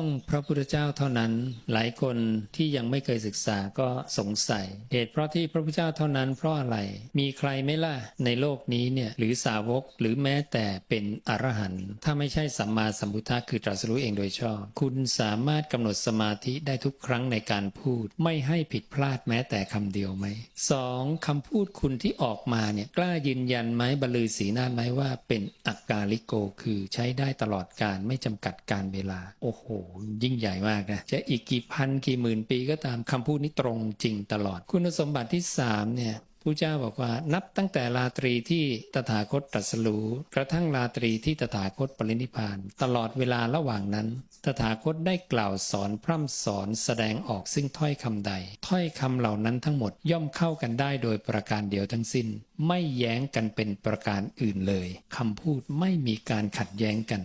ต้องพระพุทธเจ้าเท่านั้นหลายคนที่ยังไม่เคยศึกษาก็สงสัย เหตุเพราะที่พระพุทธเจ้าเท่านั้นเพราะอะไร มีใครไม่ล่ะในโลกนี้เนี่ยหรือสาวกหรือแม้แต่เป็นอรหันต์ถ้าไม่ใช่สัมมาสัมพุทธะคือตรัสรู้เองโดยชอบ คุณสามารถกำหนดสมาธิได้ทุกครั้งในการพูด ไม่ให้ผิดพลาดแม้แต่คำเดียวไหมสองคำพูดคุณที่ออกมาเนี่ยกล้ายืนยันไหมบรรลือสีหน้าไหมว่าเป็นอักกาลิโกคือใช้ได้ตลอดการไม่จำกัดการเวลาโอ้โหยิ่งใหญ่มากนะจะอีกกี่พันกี่หมื่นปีก็ตามคำพูดนี้ตรงจริงตลอด คุณสมบัติที่สามเนี่ยผู้เจ้าบอกว่านับตั้งแต่ราตรีที่ตถาคตตรัสรู้กระทั่งราตรีที่ตถาคตปรินิพพาน ตลอดเวลาระหว่างนั้น ตถาคตได้กล่าวสอนพร่ำสอนแสดงออกซึ่งถ้อยคำใด ถ้อยคำเหล่านั้นทั้งหมดย่อมเข้ากันได้โดยประการเดียวทั้งสิ้น ไม่แย้งกันเป็นประการอื่นเลยคำพูดไม่มีการขัดแย้งกัน